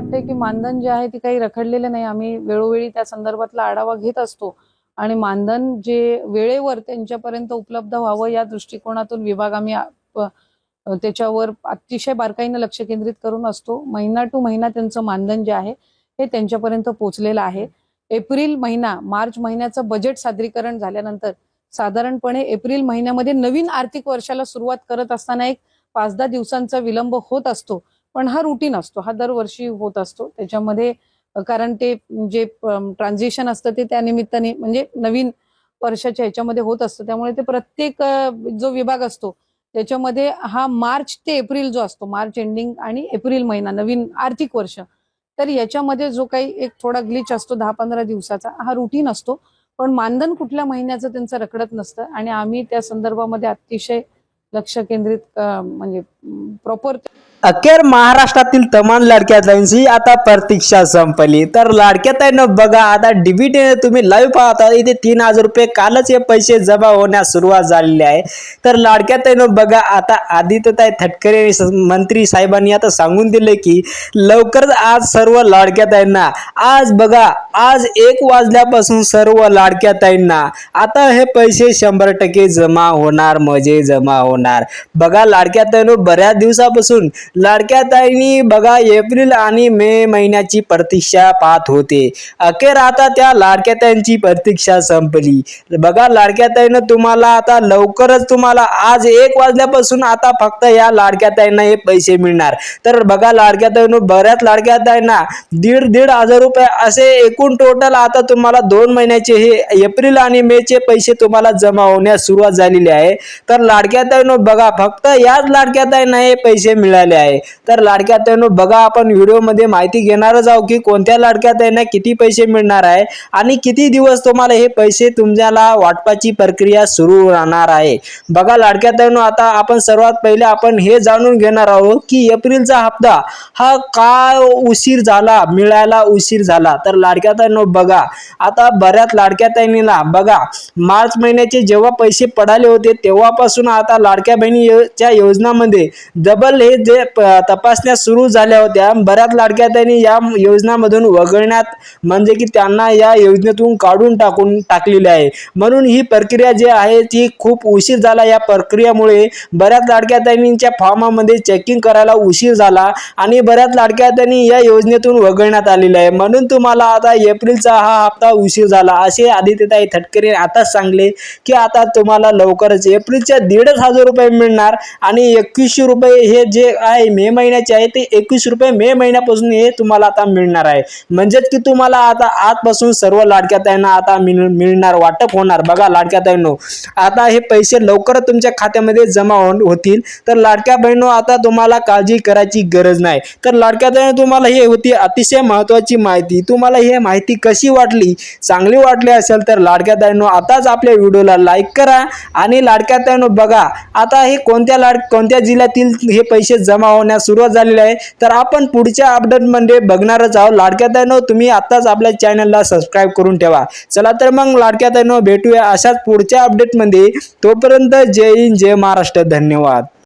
वाटतंय की मानधन जे आहे ते काही रखडलेलं नाही. आम्ही वेळोवेळी त्या संदर्भातला आढावा घेत असतो. आणि मानधन जे वेळेवर त्यांच्यापर्यंत उपलब्ध व्हावं या दृष्टिकोनातून विभाग आम्ही त्याच्यावर अतिशय बारकाईनं लक्ष केंद्रित करून असतो. महिना टू महिना त्यांचं मानधन जे आहे हे त्यांच्यापर्यंत पोहोचलेलं आहे. एप्रिल महिना मार्च महिन्याचं बजेट सादरीकरण झाल्यानंतर साधारणपणे एप्रिल महिन्यामध्ये नवीन आर्थिक वर्षाला सुरुवात करत असताना एक पाच दहा दिवसांचा विलंब होत असतो. पण हा रुटीन असतो. हा दरवर्षी होत असतो. त्याच्यामध्ये कारण ते जे ट्रान्झिशन असतं ते त्या निमित्ताने म्हणजे नवीन वर्षाच्या ह्याच्यामध्ये होत असतं. त्यामुळे ते प्रत्येक जो विभाग असतो त्याच्यामध्ये हा मार्च ते एप्रिल जो असतो मार्च एंडिंग आणि एप्रिल महिना नवीन आर्थिक वर्ष तर याच्यामध्ये जो काही एक थोडा ग्लिच असतो दहा पंधरा दिवसाचा हा रुटीन असतो. पण मानधन कुठल्या महिन्याचं त्यांचं रखडत नसतं. आणि आम्ही त्या संदर्भामध्ये अतिशय लक्ष केंद्रित म्हणजे प्रॉपर अखेर महाराष्ट्रातील तमाम लाडक्या ताईंची आता प्रतीक्षा संपली. तर लाडक्या ताईनं बघा आता डीबीटीने तुम्ही लाईव्ह पाहता इथे तीन हजार रुपये कालच हे पैसे जमा होण्यास सुरुवात झालेली आहे. तर लाडक्या ताईनं बघा आता आदित्यताई थटकरे मंत्री साहेबांनी आता सांगून दिले की लवकरच आज सर्व लाडक्या ताईंना आज बघा आज एक वाजल्यापासून सर्व लाडक्या ताईंना आता हे पैसे शंभर टक्के जमा होणार म्हणजे जमा होणार. बघा लाडक्या ताईनो बऱ्याच दिवसापासून लाडक्या ताईंनी बघा एप्रिल आणि मे महिन्याची प्रतीक्षा पाहत होते. अखेर आता त्या लाडक्या ताईंची प्रतीक्षा संपली. बघा लाडक्या ताईनं तुम्हाला आता लवकरच तुम्हाला आज एक वाजल्यापासून आता फक्त या लाडक्या ताईंना हे पैसे मिळणार. तर बघा लाडक्या ताईनो बऱ्याच लाडक्या ताईंना दीड दीड हजार रुपये असे एक एकूण टोटल आता तुम्हाला दोन महिन्याचे हे एप्रिल आणि मे चे पैसे तुम्हाला जमा होण्यास सुरुवात झालेली आहे. तर लाडक्या ताईनं बघा फक्त याच लाडक्या ताईंना हे पैसे मिळाले आहे. तर लाडक्या ताईनं बघा आपण व्हिडिओमध्ये माहिती घेणारच आहोत की कोणत्या लाडक्या ताईंना किती पैसे मिळणार आहे आणि किती दिवस तुम्हाला हे पैसे तुमच्याला वाटपाची प्रक्रिया सुरू राहणार आहे. बघा लाडक्या ताईनं आता आपण सर्वात पहिले आपण हे जाणून घेणार आहोत की एप्रिलचा हप्ता हा का उशीर झाला मिळायला उशीर झाला. तर लाडक्या ताईनं बघा. आता बऱ्याच लाडक्या ताईंना बघा मार्च महिन्याचे जेव्हा पैसे पडाले होते तेव्हापासून आता लाडक्या बहिणीच्या योजनामध्ये डबल हे जे तपासण्या सुरू झाल्या होत्या बऱ्याच लाडक्या ताईंनी या योजनामधून वगळण्यात म्हणजे की त्यांना या योजनेतून काढून टाकून टाकलेले आहे. म्हणून ही प्रक्रिया जी आहे ती खूप उशीर झाला. या प्रक्रियेमुळे बऱ्याच लाडक्या ताईंच्या फॉर्मामध्ये चेकिंग करायला उशीर झाला आणि बऱ्याच लाडक्या ताईंनी या योजनेतून वगळण्यात आलेले आहे. म्हणून तुम्हाला आता एप्रिलचा हा हप्ता उशीर झाला. असे आदित्यताई तटकरे आताच सांगले की आता तुम्हाला लवकरच एप्रिलच्या दीडच हजार रुपये मिळणार आणि एकवीसशे रुपये हे जे आहे मे महिन्याचे आहे ते एकवीस रुपये मे महिन्यापासून हे तुम्हाला आता मिळणार आहे. म्हणजेच की तुम्हाला आता आजपासून सर्व लाडक्या ताईंना आता मिळ मिळणार वाटप होणार. बघा लाडक्या ताईंनो आता हे पैसे लवकरच तुमच्या खात्यामध्ये जमा हो, होतील. तर लाडक्या बहिणो आता तुम्हाला काळजी करायची गरज नाही. तर लाडक्या ताईंनो तुम्हाला हे होती अतिशय महत्त्वाची माहिती. तुम्हाला ही माहिती कशी वाटली चांगली वाटली असेल तर लाडक्या ताईंनो आताच आपल्या व्हिडिओला लाईक करा आणि लाडक्या ताईंनो बघा आता हे कोणत्या लाड कोणत्या जिल्ह्यातील हे पैसे जमा होण्यास सुरुवात झालेली आहे? तर आपण पुढच्या अपडेटमध्ये बघणारच आहोत. लाडक्या ताईंनो तुम्ही आत्ताच आपल्या चॅनलला सबस्क्राईब करून ठेवा. चला तर मग लाडक्या ताईंनो भेटूया अशाच पुढच्या अपडेटमध्ये तोपर्यंत जय हिंद जय महाराष्ट्र. धन्यवाद.